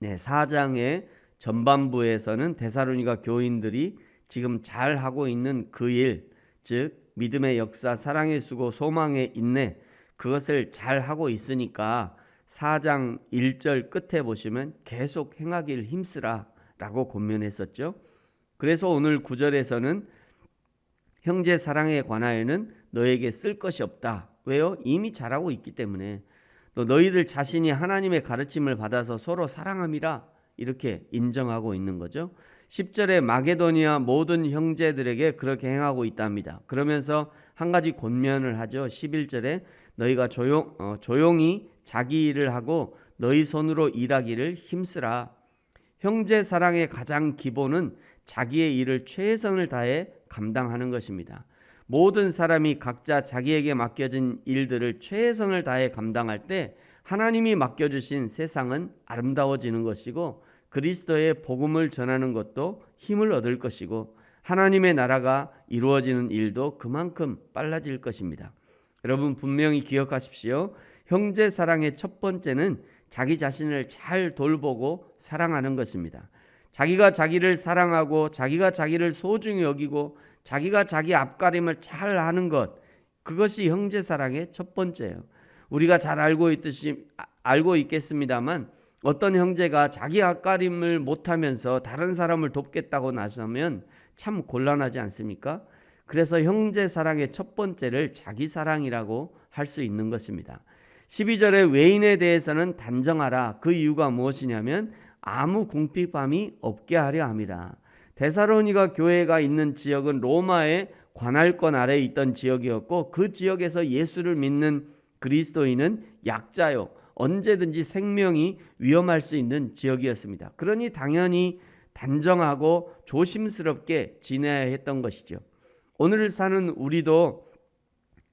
네, 4장의 전반부에서는 데살로니가 교인들이 지금 잘 하고 있는 그 일, 즉 믿음의 역사, 사랑의 수고, 소망의 인내 그것을 잘 하고 있으니까 4장 1절 끝에 보시면 계속 행하길 힘쓰라라고 권면했었죠. 그래서 오늘 9절에서는 형제 사랑에 관하여는 너에게 쓸 것이 없다. 왜요? 이미 잘하고 있기 때문에. 또 너희들 자신이 하나님의 가르침을 받아서 서로 사랑함이라 이렇게 인정하고 있는 거죠. 10절에 마게도니아 모든 형제들에게 그렇게 행하고 있답니다. 그러면서 한 가지 권면을 하죠. 11절에 너희가 조용, 어, 조용히 자기 일을 하고 너희 손으로 일하기를 힘쓰라. 형제 사랑의 가장 기본은 자기의 일을 최선을 다해 감당하는 것입니다. 모든 사람이 각자 자기에게 맡겨진 일들을 최선을 다해 감당할 때 하나님이 맡겨주신 세상은 아름다워지는 것이고 그리스도의 복음을 전하는 것도 힘을 얻을 것이고 하나님의 나라가 이루어지는 일도 그만큼 빨라질 것입니다. 여러분 분명히 기억하십시오. 형제 사랑의 첫 번째는 자기 자신을 잘 돌보고 사랑하는 것입니다. 자기가 자기를 사랑하고 자기가 자기를 소중히 여기고 자기가 자기 앞가림을 잘 하는 것 그것이 형제 사랑의 첫 번째예요. 우리가 잘 알고 있듯이 아, 알고 있겠습니다만 어떤 형제가 자기 앞가림을 못하면서 다른 사람을 돕겠다고 나서면 참 곤란하지 않습니까? 그래서 형제 사랑의 첫 번째를 자기 사랑이라고 할 수 있는 것입니다. 12절에 외인에 대해서는 단정하라. 그 이유가 무엇이냐면 아무 궁핍함이 없게 하려 함이라. 데사로니가 교회가 있는 지역은 로마의 관할권 아래에 있던 지역이었고 그 지역에서 예수를 믿는 그리스도인은 약자요. 언제든지 생명이 위험할 수 있는 지역이었습니다. 그러니 당연히 단정하고 조심스럽게 지내야 했던 것이죠. 오늘 사는 우리도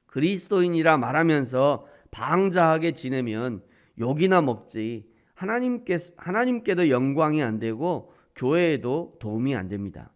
그리스도인이라 말하면서 방자하게 지내면 욕이나 먹지 하나님께 하나님께도 영광이 안 되고 교회에도 도움이 안 됩니다.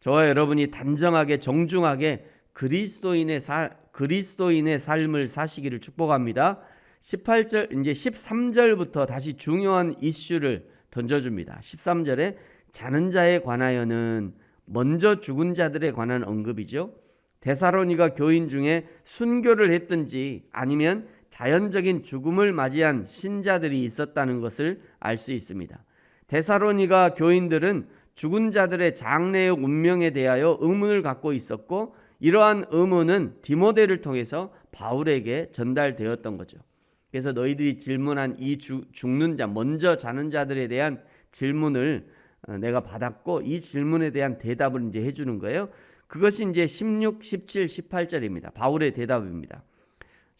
저와 여러분이 단정하게 정중하게 그리스도인의 사, 그리스도인의 삶을 사시기를 축복합니다. 18절 이제 13절부터 다시 중요한 이슈를 던져줍니다. 13절에 자는 자에 관하여는 먼저 죽은 자들에 관한 언급이죠. 데사로니가 교인 중에 순교를 했든지 아니면 자연적인 죽음을 맞이한 신자들이 있었다는 것을 알 수 있습니다. 데사로니가 교인들은 죽은 자들의 장래의 운명에 대하여 의문을 갖고 있었고 이러한 의문은 디모데를 통해서 바울에게 전달되었던 거죠. 그래서 너희들이 질문한 이 주, 죽는 자, 먼저 자는 자들에 대한 질문을 어, 내가 받았고 이 질문에 대한 대답을 이제 해주는 거예요. 그것이 이제 16, 17, 18절입니다. 바울의 대답입니다.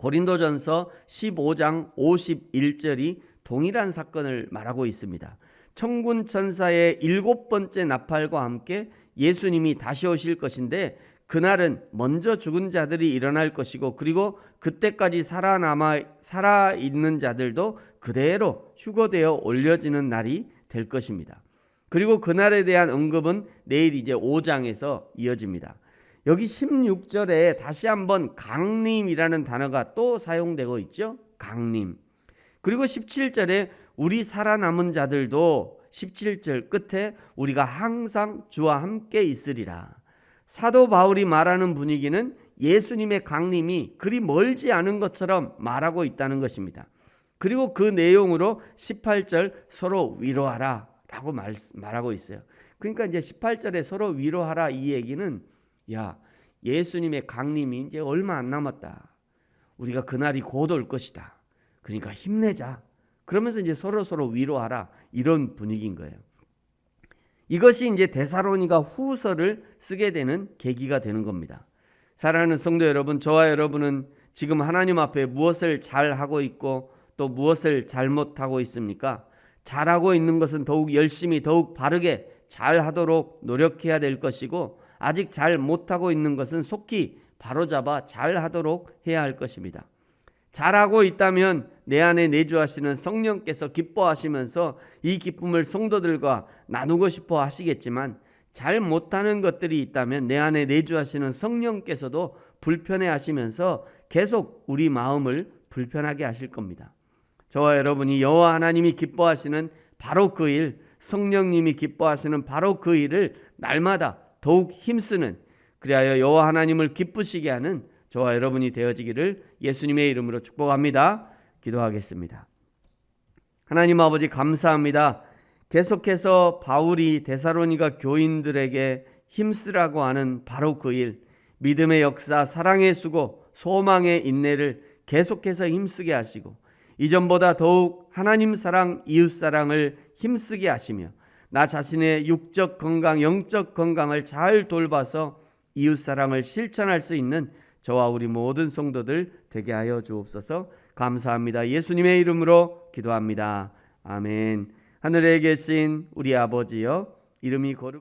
고린도전서 15장 51절이 동일한 사건을 말하고 있습니다. 천군 천사의 일곱 번째 나팔과 함께 예수님이 다시 오실 것인데 그날은 먼저 죽은 자들이 일어날 것이고 그리고 그때까지 살아남아 살아 있는 자들도 그대로 휴거되어 올려지는 날이 될 것입니다. 그리고 그날에 대한 언급은 내일 이제 5장에서 이어집니다. 여기 16절에 다시 한번 강림이라는 단어가 또 사용되고 있죠. 강림. 그리고 17절에 우리 살아남은 자들도 17절 끝에 우리가 항상 주와 함께 있으리라. 사도 바울이 말하는 분위기는 예수님의 강림이 그리 멀지 않은 것처럼 말하고 있다는 것입니다. 그리고 그 내용으로 18절 서로 위로하라 라고 말, 말하고 있어요. 그러니까 이제 18절에 서로 위로하라 이 얘기는 야, 예수님의 강림이 이제 얼마 안 남았다. 우리가 그날이 곧 올 것이다. 그러니까 힘내자. 그러면서 이제 서로 서로 위로하라. 이런 분위기인 거예요. 이것이 이제 데사로니가 후서를 쓰게 되는 계기가 되는 겁니다. 사랑하는 성도 여러분, 저와 여러분은 지금 하나님 앞에 무엇을 잘 하고 있고 또 무엇을 잘못하고 있습니까? 잘하고 있는 것은 더욱 열심히 더욱 바르게 잘 하도록 노력해야 될 것이고 아직 잘 못하고 있는 것은 속히 바로잡아 잘 하도록 해야 할 것입니다. 잘하고 있다면 내 안에 내주하시는 성령께서 기뻐하시면서 이 기쁨을 성도들과 나누고 싶어 하시겠지만 잘 못하는 것들이 있다면 내 안에 내주하시는 성령께서도 불편해 하시면서 계속 우리 마음을 불편하게 하실 겁니다. 저와 여러분이 여호와 하나님이 기뻐하시는 바로 그 일, 성령님이 기뻐하시는 바로 그 일을 날마다 더욱 힘쓰는 그리하여 여호와 하나님을 기쁘시게 하는 저와 여러분이 되어지기를 예수님의 이름으로 축복합니다. 기도하겠습니다. 하나님 아버지 감사합니다. 계속해서 바울이 데사로니가 교인들에게 힘쓰라고 하는 바로 그 일, 믿음의 역사, 사랑의 수고, 소망의 인내를 계속해서 힘쓰게 하시고 이전보다 더욱 하나님 사랑, 이웃 사랑을 힘쓰게 하시며 나 자신의 육적 건강, 영적 건강을 잘 돌봐서 이웃 사랑을 실천할 수 있는 저와 우리 모든 성도들 되게 하여 주옵소서. 감사합니다. 예수님의 이름으로 기도합니다. 아멘. 하늘에 계신 우리 아버지여 이름이 거룩